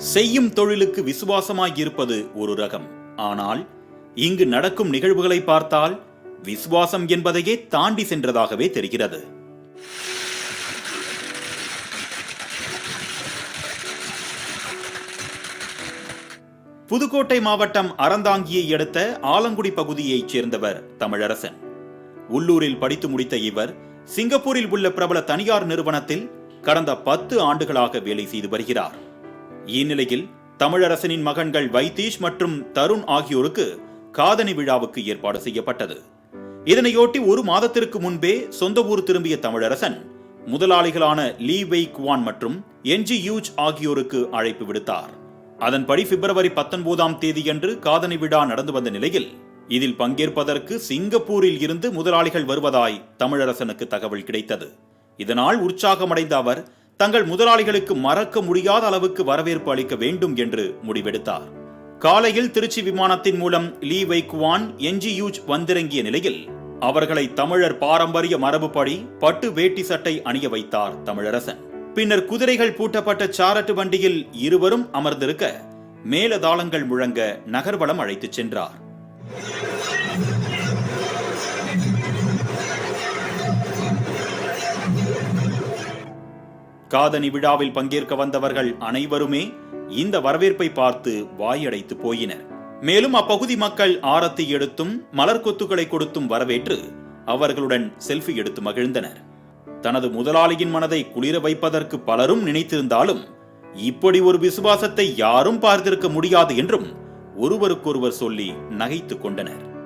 செய்யும் தொழிலுக்கு விசுவாசமாய் இருப்பது ஒரு ரகம். ஆனால் இங்கு நடக்கும் நிகழ்வுகளை பார்த்தால் விசுவாசம் என்பதையே தாண்டி சென்றதாகவே தெரிகிறது. புதுக்கோட்டை மாவட்டம் அறந்தாங்கியை அடுத்த ஆலங்குடி பகுதியைச் சேர்ந்தவர் தமிழரசன். உள்ளூரில் படித்து முடித்த இவர் சிங்கப்பூரில் உள்ள பிரபல தனியார் நிறுவனத்தில் கடந்த பத்து ஆண்டுகளாக வேலை செய்து வருகிறார். இந்நிலையில் தமிழரசனின் மகன்கள் வைத்தீஷ் மற்றும் தருண் ஆகியோருக்கு காதணி விழாவுக்கு ஏற்பாடு செய்யப்பட்டது. இதனையொட்டி ஒரு மாதத்திற்கு முன்பே சொந்த ஊர் திரும்பிய தமிழரசன் முதலாளிகளான லீ வெய் குவான் மற்றும் என்ஜி யூஜ் ஆகியோருக்கு அழைப்பு விடுத்தார். அதன்படி பிப்ரவரி பத்தொன்பதாம் தேதியன்று காதணி விழா நடந்து வந்த நிலையில் இதில் பங்கேற்பதற்கு சிங்கப்பூரில் இருந்து முதலாளிகள் வருவதாய் தமிழரசனுக்கு தகவல் கிடைத்தது. இதனால் உற்சாகமடைந்த அவர் தங்கள் முதலாளிகளுக்கு மறக்க முடியாத அளவுக்கு வரவேற்பு அளிக்க வேண்டும் என்று முடிவெடுத்தார். காலையில் திருச்சி விமானத்தின் மூலம் லீ வைக்குவான் என்ஜி யூஜ் வந்திறங்கிய நிலையில் அவர்களை தமிழர் பாரம்பரிய மரபுப்படி பட்டு வேட்டி சட்டை அணிய வைத்தார் தமிழரசன். பின்னர் குதிரைகள் பூட்டப்பட்ட சாரட்டு வண்டியில் இருவரும் அமர்ந்திருக்க மேலதாளங்கள் முழங்க நகர்வலம் அழைத்துச் சென்றார். காதணி விழாவில் பங்கேற்க வந்தவர்கள் அனைவருமே இந்த வரவேற்பை பார்த்து வாயடைத்து போயினர். மேலும் அப்பகுதி மக்கள் ஆரத்தி எடுத்தும் மலர் கொத்துக்களை கொடுத்தும் வரவேற்று அவர்களுடன் செல்ஃபி எடுத்து மகிழ்ந்தனர். தனது முதலாளியின் மனதை குளிர வைப்பதற்கு பலரும் நினைத்திருந்தாலும் இப்படி ஒரு விசுவாசத்தை யாரும் பார்த்திருக்க முடியாது என்றும் ஒருவருக்கொருவர் சொல்லி நகைத்துக் கொண்டனர்.